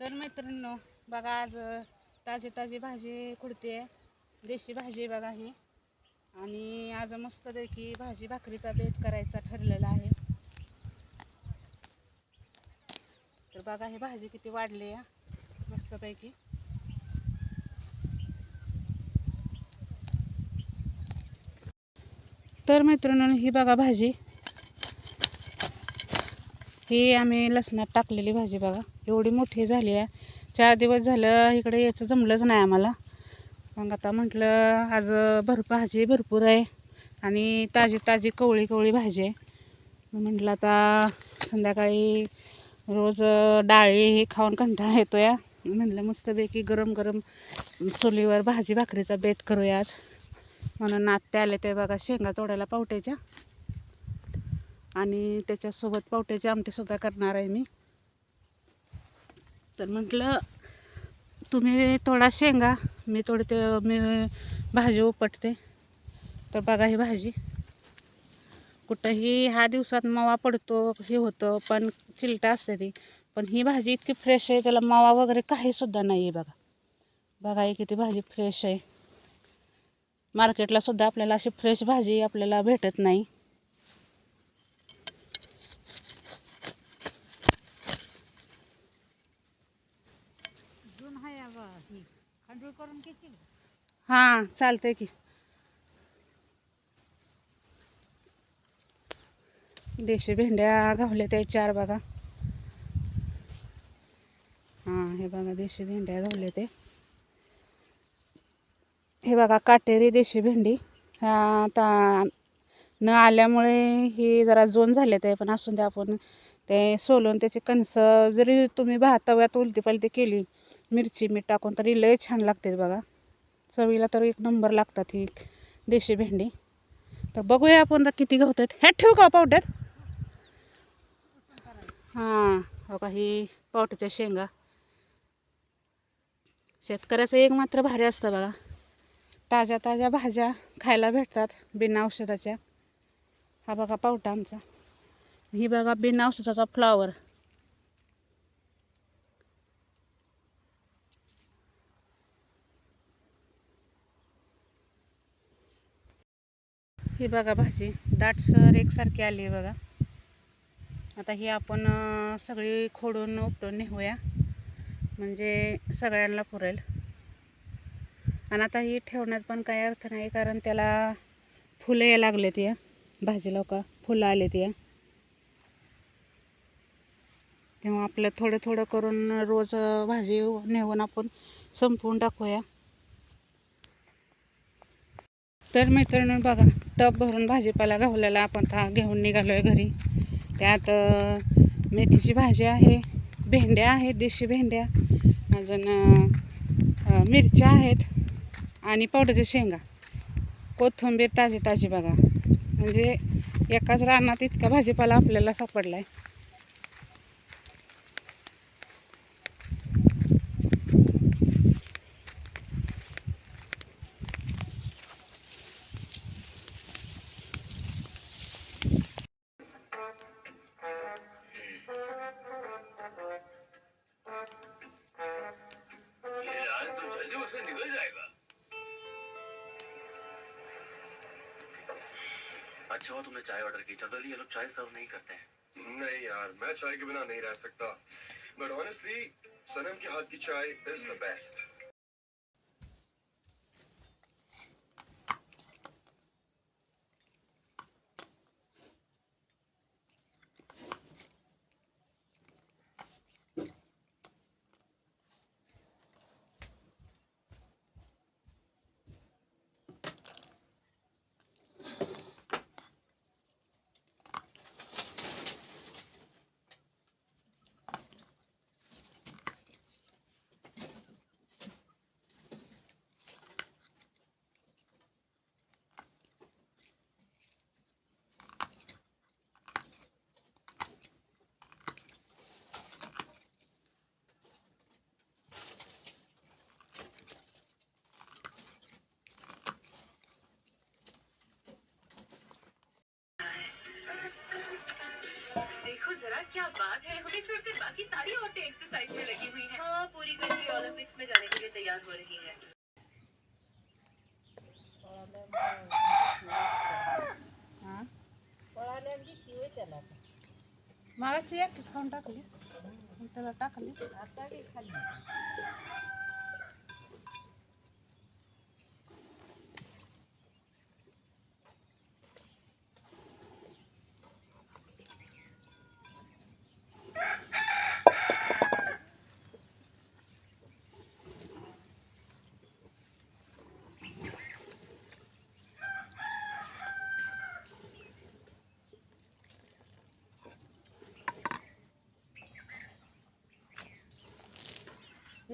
तर मैत्रिणींनो बघा आज ताजी ताजी भाजी खुडते. देशी भाजी बघा ही. आणि आज मस्तपैकी भाजी भाकरीचा बेत करायचा ठरलेला आहे. तर बघा ही भाजी किती वाढली आहे मस्तपैकी. तर मैत्रिणींनो ही बघा भाजी. ही आम्ही लसणात टाकलेली भाजी बघा. एवढी मोठी झाली आहे. चार दिवस झालं इकडे यायचं जमलंच नाही आम्हाला. मग आता म्हटलं आज भर भाजी भरपूर आहे आणि ताजी ताजी कवळी कवळी भाजी आहे. म्हटलं आता संध्याकाळी रोज डाळी हे खाऊन कंटाळा येतो या म्हटलं मस्तपैकी गरम गरम चुलीवर भाजी भाकरीचा बेत करूया आज म्हणून आत्या आले ते बघा शेंगा तोडायला पावट्याच्या. आणि त्याच्यासोबत पावट्याची आमटीसुद्धा करणार आहे मी. तर म्हटलं तुम्ही थोडा शेंगा मी तोडते मी भाजी उपटते. तर बघा ही भाजी. कुठंही ह्या दिवसात मावा पडतो हे होतं पण चिलटा असते ती. पण ही भाजी इतकी फ्रेश आहे त्याला मावा वगैरे काहीसुद्धा नाही आहे बघा. बघा ही किती भाजी फ्रेश आहे. मार्केटलासुद्धा आपल्याला अशी फ्रेश भाजी आपल्याला भेटत नाही. हां चालतंय की. देशी भेंड्या घावल्या त्या चार बघा. हां हे बघा देशी भेंड्या घावल्या ते हे बघा काटेरी देशी भेंडी. ह्या आता न आल्यामुळे ही जरा जोन झाले ते पण असून ते आपण ते सोलून त्याचे कणसं जरी तुम्ही भा तव्यात उलटी पालटी केली मिरची मीठ टाकून तरी लय छान लागते बघा. चवीला तर एक नंबर लागतात ही देशी भेंडी. तर बघूया आपण तर किती गवतात ह्यात ठेवू का पावट्यात? हां हो का ही पावट्याच्या शेंगा. शेतकऱ्याचं एक मात्र भारी असतं बघा. ताज्या ताज्या भाज्या खायला भेटतात बिना औषधाच्या. हा बघा पावटा आमचा. ही बघा बिना औषधाचा फ्लॉवर ही बघा भाजी. दाटसर एकसारखी आली आहे बघा. आता ही आपण सगळी खोडून उपटून नेऊया म्हणजे सगळ्यांना पुरेल. आणि आता ही ठेवण्यात पण काही अर्थ नाही कारण त्याला फुलं या लागलेत या. भाजीला का फुलं आलेत या. तेव्हा आपलं थोडं थोडं करून रोज भाजी नेऊन आपण संपवून टाकूया. तर मैत्रिणी बघा टब भरून भाजीपाला घावलेला आपण आता घेऊन निघालो आहे घरी. त्यात मेथीची भाजी आहे भेंड्या आहेत देशी भेंड्या अजून मिरच्या आहेत आणि पावडरच्या शेंगा. कोथिंबीर ताजी ताजी बघा. म्हणजे एकाच रानात इतका भाजीपाला आपल्याला सापडला आहे जाएगा अच्छा तुमने चाय ऑर्डर की। जनरली ये लोग चाय सर्व नहीं करते हैं। नहीं यार, मैं चाय के बिना नहीं रह सकता। बट ऑनेस्टली सनम के हाथ की चाय इज़ द बेस्ट देखो जरा क्या बात है हमें छोड़कर बाकी सारी औरतें एक्सरसाइज में लगी हुई हैं। पूरी कंट्री ओलंपिक्स में जाने के लिए तैयार हो रही है। हां मागाची एक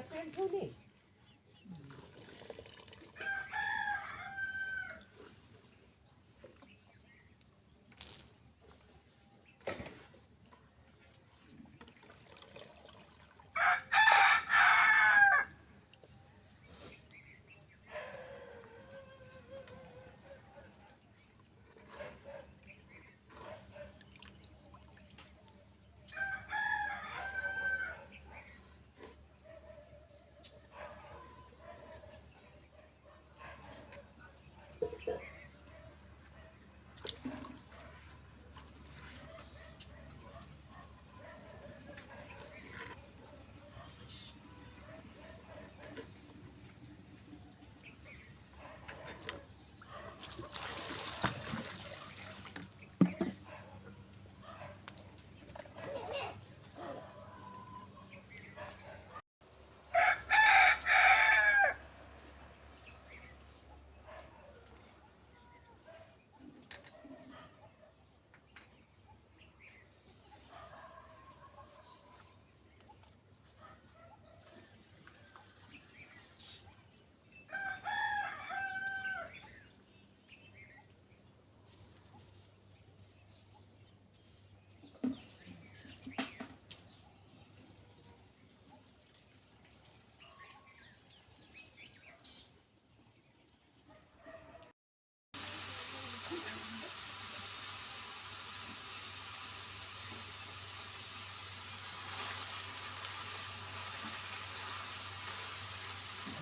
खाऊन टाकली मग त्याला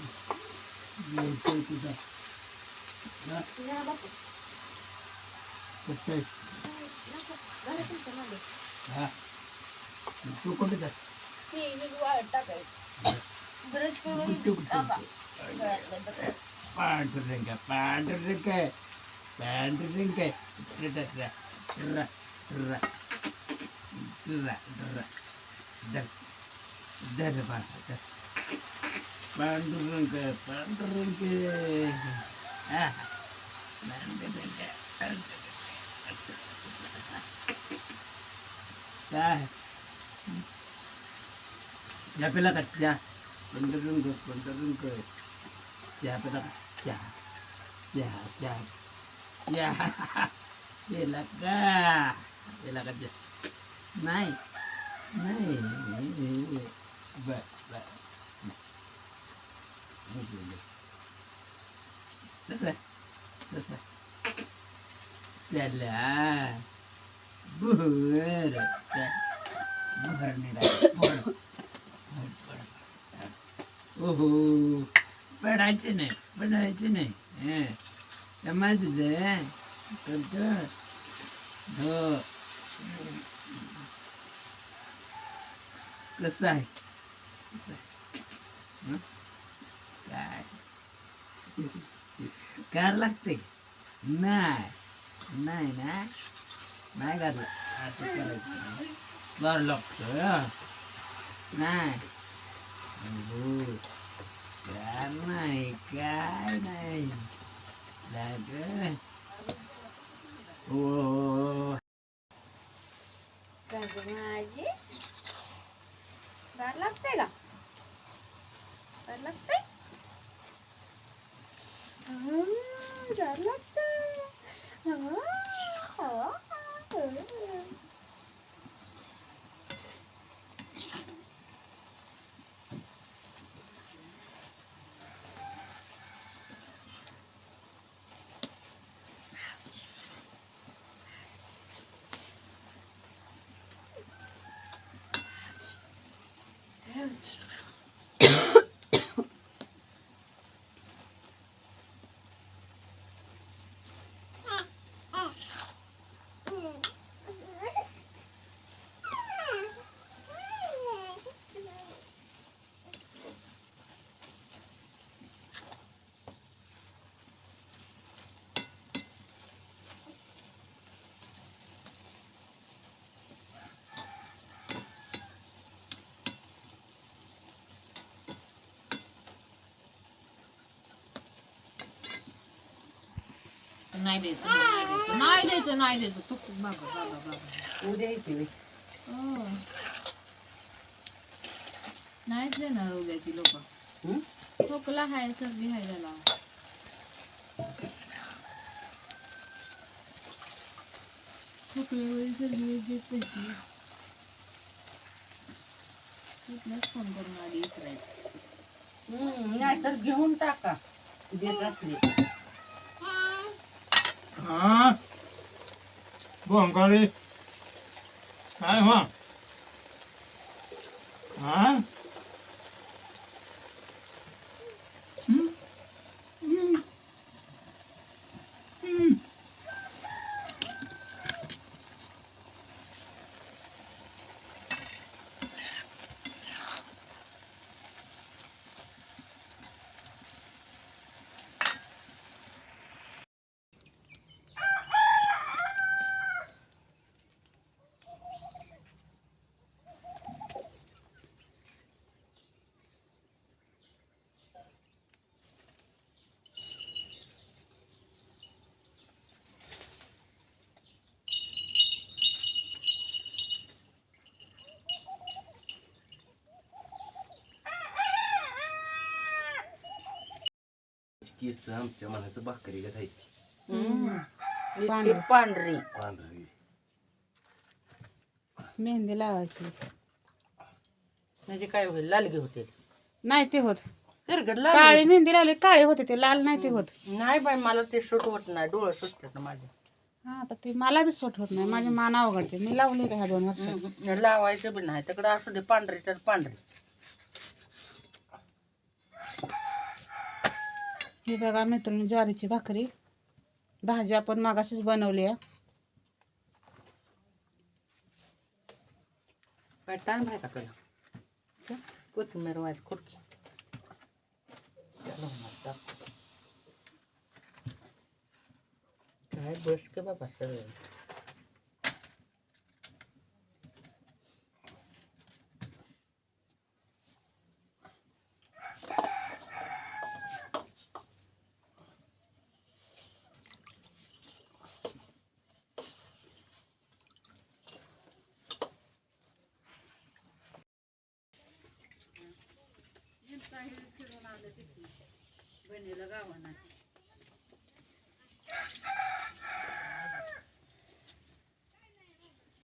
टाकली तू कुठे जात पांढरंग पांढरंग पांढरंग पांडुरंग पांडुरंग काय चहा पेला का चहा पंढरंग पंढरंग चहा पेला பண்றங்க பண்றங்க siapa lah kerja Pandurung ke pandurung ke siapa lah kerja ya ya ya bela ka bela kerja naik naik ba ba पडायचं नाही हं. समजलं करतो हो कसं आहे कसं आहे? हं? काय कार लागते नाही नाही ना नाही घातलं असं करायचं बरं लागतं नाही हो काय नाही काय नाही लागं. हो माझी गार लागते का गार लागते गार लागते द्यायचं नाही द्यायचं नाही द्यायचं नाही द्यायचं नाही द्यायचं. तू बाबा बाबा बाबा. उद्या येते बाई. हो. नाहीच देणार उद्याची लोक. हं? खोकला हाय सर्दी हाय त्याला. खोकल्यावर सर्दी देत पैसे. तिथलाच फोन करून आधी विचारायचं हम्म, नाहीतर घेऊन टाका. देत असले हा बोंगाळी काय हो हा हम्म? किस आमच्या मनाचं भाकरी का खायची इतकी पांढरी. पांढरी. मेहंदी लावायची. म्हणजे काय होईल? लालगी होते. नाही ते होत. तर काळी मेहंदी लावली काळे होते ते लाल नाही ते होत. नाही बाई मला ते सूट होत नाही. डोळं सुटतात माझे. हा आता ते मला बी सूट होत नाही. माझी मान अवघडते. मी लावली का ह्या दोन हम्म, लावायचं बी नाही. तिकडं असू दे पांढरी तर पांढरी. ही बघा मित्रांनो ज्वारीची भाकरी. भाजी आपण मागाशीच बनवली टाइम आहे का तुला कोथिंबीर खुडकी. काय बस के बाबा दिवसा फिरून आलं तिथे. बहिणीला गावानाची